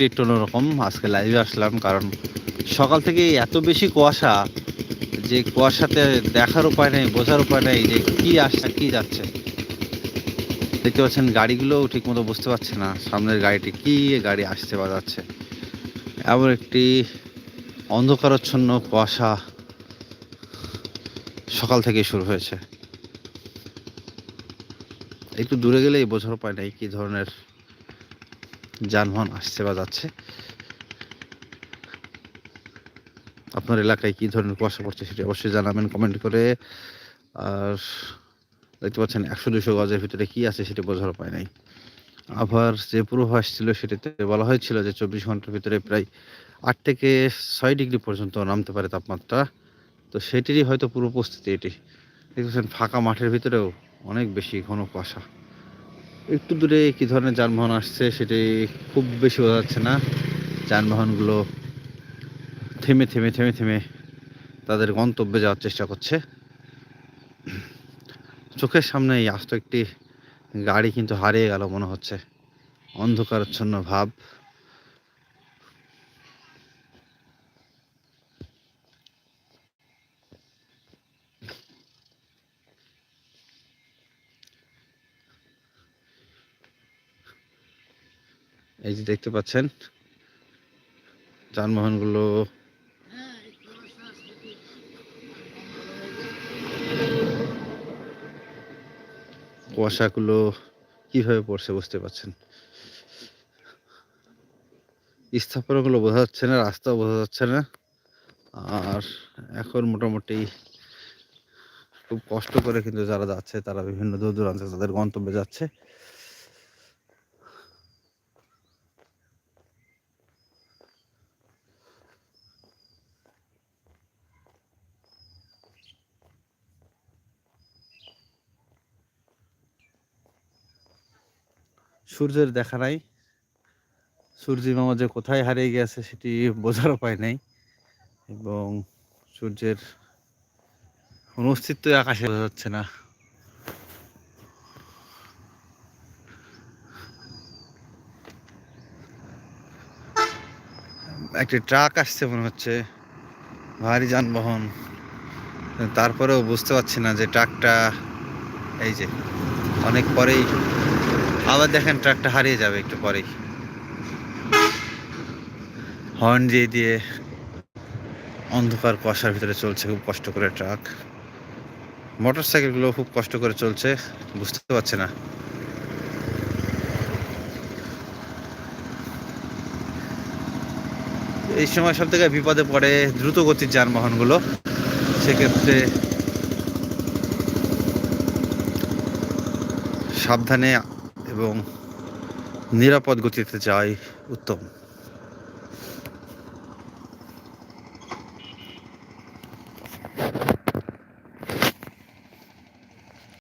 পরিবেশটা একটু অন্যরকম। আজকে লাইভে আসলাম কারণ সকাল থেকে এত বেশি কুয়াশা যে কুয়াশাতে দেখার উপায় নেই, বোঝার উপায় নেই যে কী আসছে, কি যাচ্ছে। দেখতে পাচ্ছেন গাড়িগুলোও ঠিক মতো বুঝতে পারছে না, সামনের গাড়িটি কি গাড়ি আসছে বা যাচ্ছে। এমন একটি অন্ধকারচ্ছন্ন কুয়াশা সকাল থেকে শুরু হয়েছে। একটু দূরে গেলেই বোঝার উপায় নেই কি ধরনের যানবাহন আসছে বা যাচ্ছে। আপনার এলাকায় কি ধরনের কুয়াশা পড়ছে সেটি অবশ্যই জানাবেন কমেন্ট করে। আর দেখতে পাচ্ছেন একশো দুশো গজের ভিতরে কি আছে সেটি বোঝার উপায় নাই। আবার যে পূর্বাভাস ছিল সেটিতে বলা হয়েছিল যে চব্বিশ ঘণ্টার ভিতরে প্রায় আট থেকে ছয় ডিগ্রি পর্যন্ত নামতে পারে তাপমাত্রা। তো সেটিরই হয়তো পুরো উপস্থিতি এটি। দেখতেছেন ফাঁকা মাঠের ভিতরেও অনেক বেশি ঘন কুয়াশা। একটু দূরে কি ধরনের যানবাহন আসছে সেটি খুব বেশি বোঝা যাচ্ছে না। যানবাহনগুলো থেমে থেমে থেমে থেমে তাদের গন্তব্যে যাওয়ার চেষ্টা করছে। চোখের সামনে এই আস্ত একটি গাড়ি কিন্তু হারিয়ে গেল মনে হচ্ছে। অন্ধকারচ্ছন্ন ভাব। এই যে দেখতে পাচ্ছেন, যানবাহনগুলো কুয়াশাগুলো কীভাবে পড়ছে বুঝতে পারছেন স্থাপনাগুলো বোঝা যাচ্ছে না, রাস্তাও বোঝা যাচ্ছে না। আর এখন মোটামুটি খুব কষ্ট করে কিন্তু যারা যাচ্ছে, তারা বিভিন্ন দূর দূরান্তে তাদের গন্তব্যে যাচ্ছে। সূর্যের দেখা নাই। সূর্যি মামা যে কোথায় হারিয়ে গেছে সেটি বোঝার উপায় নেই এবং সূর্যের কোনো অস্তিত্বই আকাশে বোঝা যাচ্ছে না। একটি ট্রাক আসছে মনে হচ্ছে, ভারী যানবাহন। তারপরেও বুঝতে পারছি না যে ট্রাকটা, এই যে, অনেক পরেই আবার দেখেন ট্রাকটা হারিয়ে যাবে একটু পরেই। হর্ন দিয়ে দিয়ে অন্ধকার কুয়াশার ভিতরে চলছে, খুব কষ্ট করে ট্রাক। মোটর সাইকেলগুলো খুব কষ্ট করে চলছে, বুঝতে পারছে না। এই সময় সব থেকে বিপদে পড়ে দ্রুত গতির যানবাহনগুলো, সেক্ষেত্রে সাবধানে এবং নিরাপদ গতিতে যাই উত্তম।